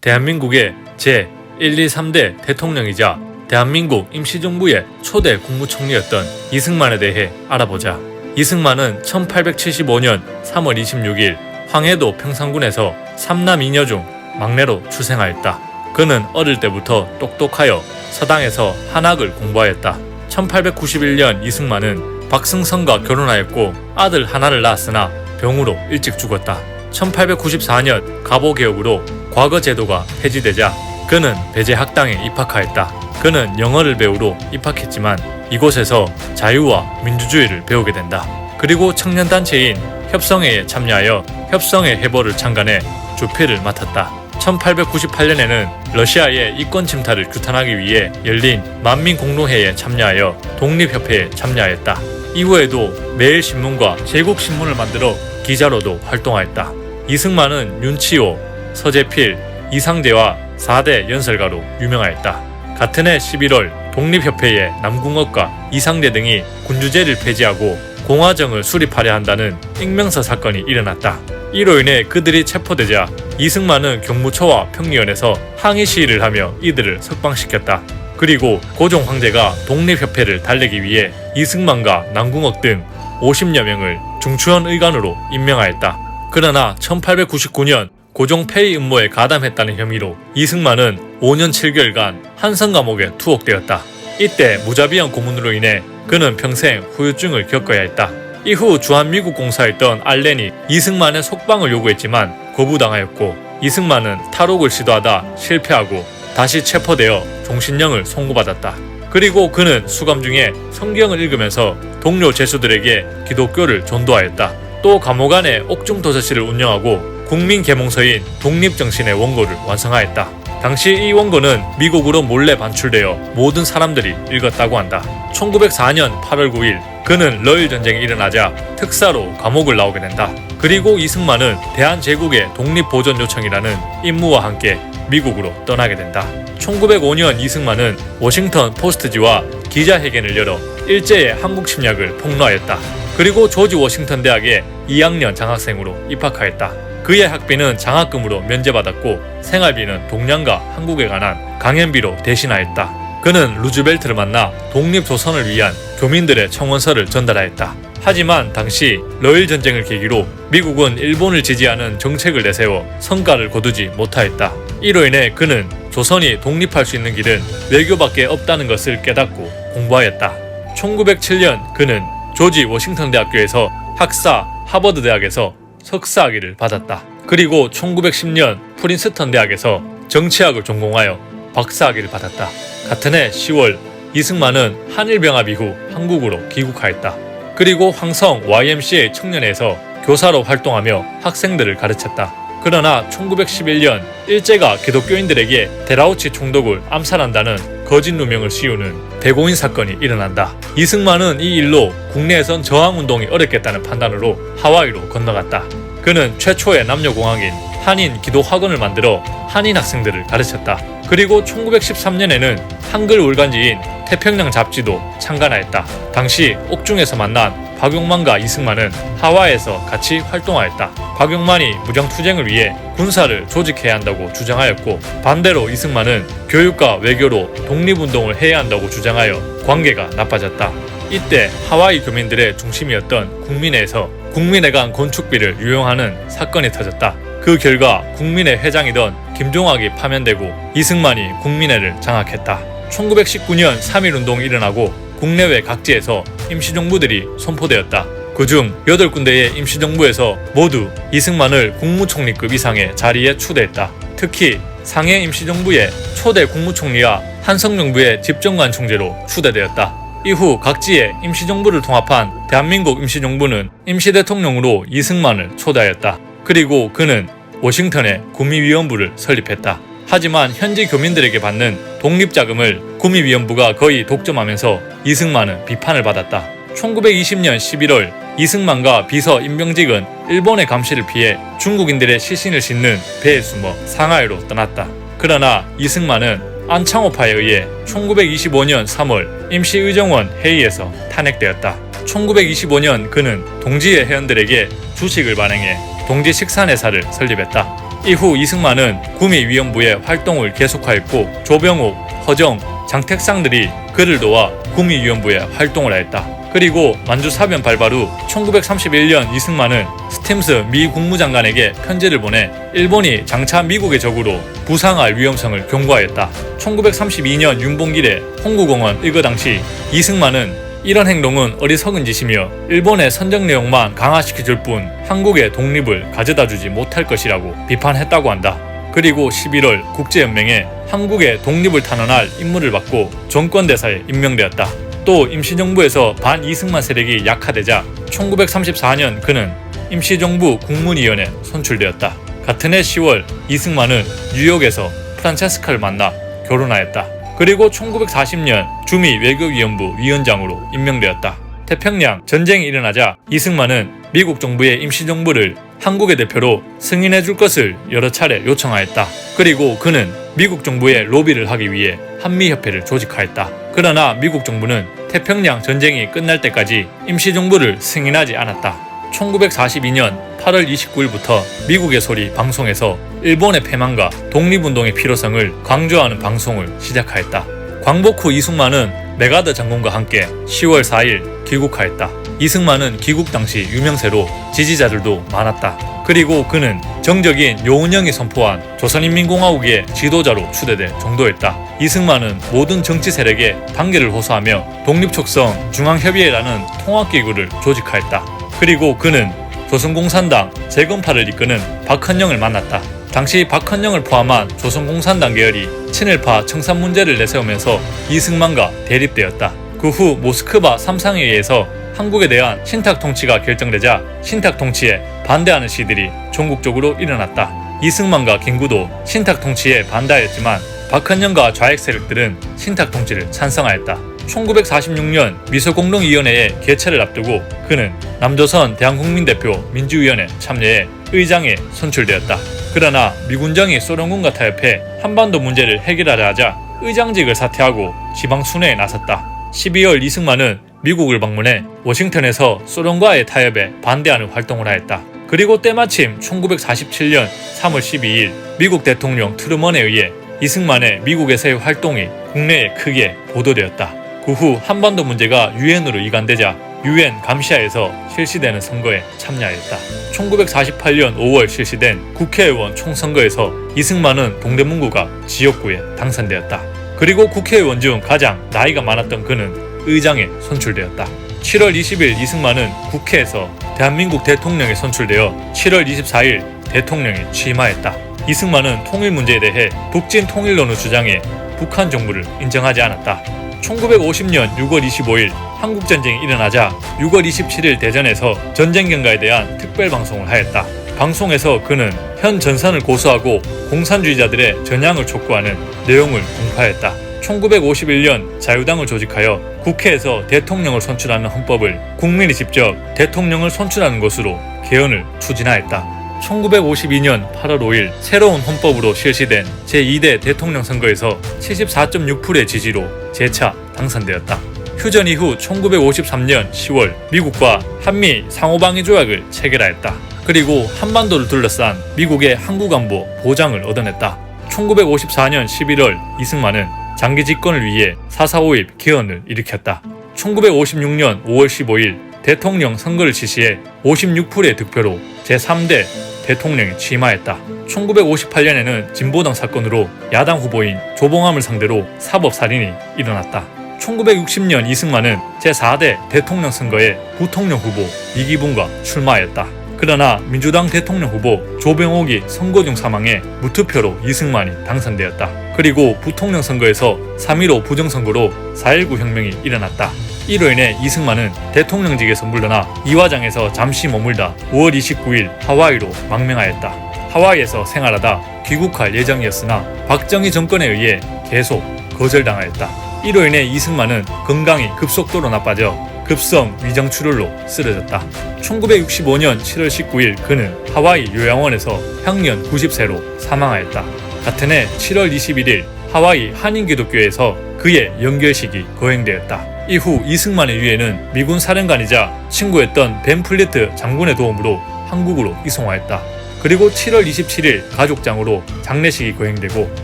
대한민국의 제 1, 2, 3대 대통령이자 대한민국 임시정부의 초대 국무총리였던 이승만에 대해 알아보자. 이승만은 1875년 3월 26일 황해도 평상군에서 삼남 이녀 중 막내로 출생하였다. 그는 어릴 때부터 똑똑하여 서당에서 한학을 공부하였다. 1891년 이승만은 박승선과 결혼하였고 아들 하나를 낳았으나 병으로 일찍 죽었다. 1894년 갑오개혁으로 과거 제도가 폐지되자 그는 배제 학당에 입학하였다. 그는 영어를 배우러 입학했지만 이곳에서 자유와 민주주의를 배우게 된다. 그리고 청년단체인 협성회에 참여하여 협성회 해보를 창간해 주필을 맡았다. 1898년에는 러시아의 이권 침탈을 규탄하기 위해 열린 만민공동회에 참여하여 독립협회에 참여하였다. 이후에도 매일신문과 제국신문을 만들어 기자로도 활동하였다. 이승만은 윤치호, 서재필, 이상재와 4대 연설가로 유명하였다. 같은 해 11월 독립협회의 남궁옥과 이상재 등이 군주제를 폐지하고 공화정을 수립하려 한다는 익명서 사건이 일어났다. 이로 인해 그들이 체포되자 이승만은 경무처와 평리원에서 항의 시위를 하며 이들을 석방시켰다. 그리고 고종 황제가 독립협회를 달래기 위해 이승만과 남궁옥 등 50여 명을 중추원 의관으로 임명하였다. 그러나 1899년 고종 폐위 음모에 가담했다는 혐의로 이승만은 5년 7개월간 한성 감옥에 투옥되었다. 이때 무자비한 고문으로 인해 그는 평생 후유증을 겪어야 했다. 이후 주한미국 공사였던 알렌이 이승만의 속방을 요구했지만 거부당하였고 이승만은 탈옥을 시도하다 실패하고 다시 체포되어 종신령을 선고받았다. 그리고 그는 수감 중에 성경을 읽으면서 동료 죄수들에게 기독교를 전도하였다. 또 감옥 안에 옥중도서실을 운영하고 국민계몽서인 독립정신의 원고를 완성하였다. 당시 이 원고는 미국으로 몰래 반출되어 모든 사람들이 읽었다고 한다. 1904년 8월 9일 그는 러일 전쟁이 일어나자 특사로 감옥을 나오게 된다. 그리고 이승만은 대한제국의 독립보전 요청이라는 임무와 함께 미국으로 떠나게 된다. 1905년 이승만은 워싱턴 포스트지와 기자회견을 열어 일제의 한국 침략을 폭로하였다. 그리고 조지 워싱턴 대학에 2학년 장학생으로 입학하였다. 그의 학비는 장학금으로 면제받았고 생활비는 동양과 한국에 관한 강연비로 대신하였다. 그는 루즈벨트를 만나 독립조선을 위한 교민들의 청원서를 전달하였다. 하지만 당시 러일 전쟁을 계기로 미국은 일본을 지지하는 정책을 내세워 성과를 거두지 못하였다. 이로 인해 그는 조선이 독립할 수 있는 길은 외교밖에 없다는 것을 깨닫고 공부하였다. 1907년 그는 조지 워싱턴 대학교에서 학사 하버드 대학에서 석사학위를 받았다. 그리고 1910년 프린스턴 대학에서 정치학을 전공하여 박사학위를 받았다. 같은 해 10월 이승만은 한일병합 이후 한국으로 귀국하였다. 그리고 황성 YMCA 청년회에서 교사로 활동하며 학생들을 가르쳤다. 그러나 1911년 일제가 기독교인들에게 데라우치 총독을 암살한다는 거짓 누명을 씌우는 대공인 사건이 일어난다. 이승만은 이 일로 국내에선 저항 운동이 어렵겠다는 판단으로 하와이로 건너갔다. 그는 최초의 남녀공학인 한인 기도학원을 만들어 한인 학생들을 가르쳤다. 그리고 1913년에는 한글 월간지인 태평양 잡지도 창간하였다. 당시 옥중에서 만난 박용만과 이승만은 하와이에서 같이 활동하였다. 박용만이 무장투쟁을 위해 군사를 조직해야 한다고 주장하였고 반대로 이승만은 교육과 외교로 독립운동을 해야 한다고 주장하여 관계가 나빠졌다. 이때 하와이 교민들의 중심이었던 국민회에서 국민회관 건축비를 유용하는 사건이 터졌다. 그 결과 국민회 회장이던 김종학이 파면되고 이승만이 국민회를 장악했다. 1919년 3.1운동이 일어나고 국내외 각지에서 임시정부들이 선포되었다. 그중 8군데의 임시정부에서 모두 이승만을 국무총리급 이상의 자리에 추대했다. 특히 상해 임시정부의 초대 국무총리와 한성정부의 집정관 총재로 추대되었다. 이후 각지의 임시정부를 통합한 대한민국 임시정부는 임시대통령으로 이승만을 초대하였다. 그리고 그는 워싱턴에 구미위원부를 설립했다. 하지만 현지 교민들에게 받는 독립자금을 구미위원부가 거의 독점하면서 이승만은 비판을 받았다. 1920년 11월 이승만과 비서 임병직은 일본의 감시를 피해 중국인들의 시신을 싣는 배에 숨어 상하이로 떠났다. 그러나 이승만은 안창호파에 의해 1925년 3월 임시의정원 회의에서 탄핵되었다. 1925년 그는 동지의 회원들에게 주식을 발행해 동지 식산회사를 설립했다. 이후 이승만은 구미위원부의 활동을 계속하였고 조병욱, 허정, 장택상들이 그를 도와 구미위원부에 활동을 하였다. 그리고 만주 사변 발발 후 1931년 이승만은 스팀스 미 국무장관에게 편지를 보내 일본이 장차 미국의 적으로 부상할 위험성을 경고하였다. 1932년 윤봉길의 홍구공원 의거 당시 이승만은 이런 행동은 어리석은 짓이며 일본의 선정 내용만 강화시켜줄 뿐 한국의 독립을 가져다 주지 못할 것이라고 비판했다고 한다. 그리고 11월 국제연맹에 한국의 독립을 탄원할 임무를 받고 정권대사에 임명되었다. 또 임시정부에서 반 이승만 세력이 약화되자 1934년 그는 임시정부 국문위원회 선출되었다. 같은 해 10월 이승만은 뉴욕에서 프란체스카를 만나 결혼하였다. 그리고 1940년 주미 외교위원부 위원장으로 임명되었다. 태평양 전쟁이 일어나자 이승만은 미국 정부의 임시정부를 한국의 대표로 승인해 줄 것을 여러 차례 요청하였다. 그리고 그는 미국 정부에 로비를 하기 위해 한미협회를 조직하였다. 그러나 미국 정부는 태평양 전쟁이 끝날 때까지 임시정부를 승인하지 않았다. 1942년 8월 29일부터 미국의 소리 방송에서 일본의 패망과 독립운동의 필요성을 강조하는 방송을 시작하였다. 광복 후 이승만은 메가더 장군과 함께 10월 4일 귀국하였다. 이승만은 귀국 당시 유명세로 지지자들도 많았다. 그리고 그는 정적인 요운영이 선포한 조선인민공화국의 지도자로 추대될 정도였다. 이승만은 모든 정치 세력에 단계를 호소하며 독립촉성 중앙협의회라는 통합기구를 조직하였다. 그리고 그는 조선공산당 재건파를 이끄는 박헌영을 만났다. 당시 박헌영을 포함한 조선공산당 계열이 친일파 청산 문제를 내세우면서 이승만과 대립되었다. 그 후 모스크바 삼상회의에서 한국에 대한 신탁 통치가 결정되자 신탁 통치에 반대하는 시들이 전국적으로 일어났다. 이승만과 김구도 신탁 통치에 반대하였지만 박헌영과 좌익 세력들은 신탁 통치를 찬성하였다. 1946년 미소공동위원회의 개최를 앞두고 그는 남조선 대한국민대표 민주위원회 참여에 의장에 선출되었다. 그러나 미군정이 소련군과 타협해 한반도 문제를 해결하려 하자 의장직을 사퇴하고 지방 순회에 나섰다. 12월 이승만은 미국을 방문해 워싱턴에서 소련과의 타협에 반대하는 활동을 하였다. 그리고 때마침 1947년 3월 12일 미국 대통령 트루먼에 의해 이승만의 미국에서의 활동이 국내에 크게 보도되었다. 그 후 한반도 문제가 유엔으로 이관되자 유엔 감시하에서 실시되는 선거에 참여하였다. 1948년 5월 실시된 국회의원 총선거에서 이승만은 동대문구가 지역구에 당선되었다. 그리고 국회의원 중 가장 나이가 많았던 그는 의장에 선출되었다. 7월 20일 이승만은 국회에서 대한민국 대통령에 선출되어 7월 24일 대통령에 취임하였다. 이승만은 통일 문제에 대해 북진 통일론을 주장해 북한 정부를 인정하지 않았다. 1950년 6월 25일 한국전쟁이 일어나자 6월 27일 대전에서 전쟁 경과에 대한 특별 방송을 하였다. 방송에서 그는 현 전선을 고수하고 공산주의자들의 전향을 촉구하는 내용을 공파했다. 1951년 자유당을 조직하여 국회에서 대통령을 선출하는 헌법을 국민이 직접 대통령을 선출하는 것으로 개헌을 추진하였다. 1952년 8월 5일 새로운 헌법으로 실시된 제2대 대통령 선거에서 74.6%의 지지로 재차 당선되었다. 휴전 이후 1953년 10월 미국과 한미 상호방위 조약을 체결하였다. 그리고 한반도를 둘러싼 미국의 항구안보 보장을 얻어냈다. 1954년 11월 이승만은 장기 집권을 위해 4.4.5입 개헌을 일으켰다. 1956년 5월 15일 대통령 선거를 실시해 56%의 득표로 제3대 대통령에 취임하였다. 1958년에는 진보당 사건으로 야당 후보인 조봉암을 상대로 사법살인이 일어났다. 1960년 이승만은 제4대 대통령 선거에 부통령 후보 이기붕과 출마하였다. 그러나 민주당 대통령 후보 조병옥이 선거 중 사망해 무투표로 이승만이 당선되었다. 그리고 부통령 선거에서 3.15 부정선거로 4.19 혁명이 일어났다. 이로 인해 이승만은 대통령직에서 물러나 이화장에서 잠시 머물다 5월 29일 하와이로 망명하였다. 하와이에서 생활하다 귀국할 예정이었으나 박정희 정권에 의해 계속 거절당하였다. 이로 인해 이승만은 건강이 급속도로 나빠져 급성 위장 출혈로 쓰러졌다. 1965년 7월 19일 그는 하와이 요양원에서 향년 90세로 사망하였다. 같은 해 7월 21일 하와이 한인기독교에서 그의 연결식이 거행되었다. 이후 이승만의 유해는 미군 사령관이자 친구였던 벤 플리트 장군의 도움으로 한국으로 이송하였다. 그리고 7월 27일 가족장으로 장례식이 거행되고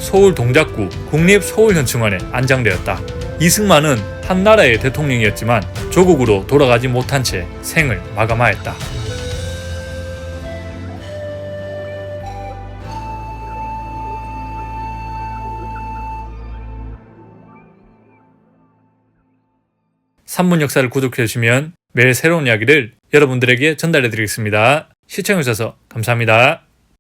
서울 동작구 국립서울현충원에 안장되었다. 이승만은 한 나라의 대통령이었지만 조국으로 돌아가지 못한 채 생을 마감하였다. 산문 역사를 구독해 주시면 매일 새로운 이야기를 여러분들에게 전달해 드리겠습니다. 시청해 주셔서 감사합니다.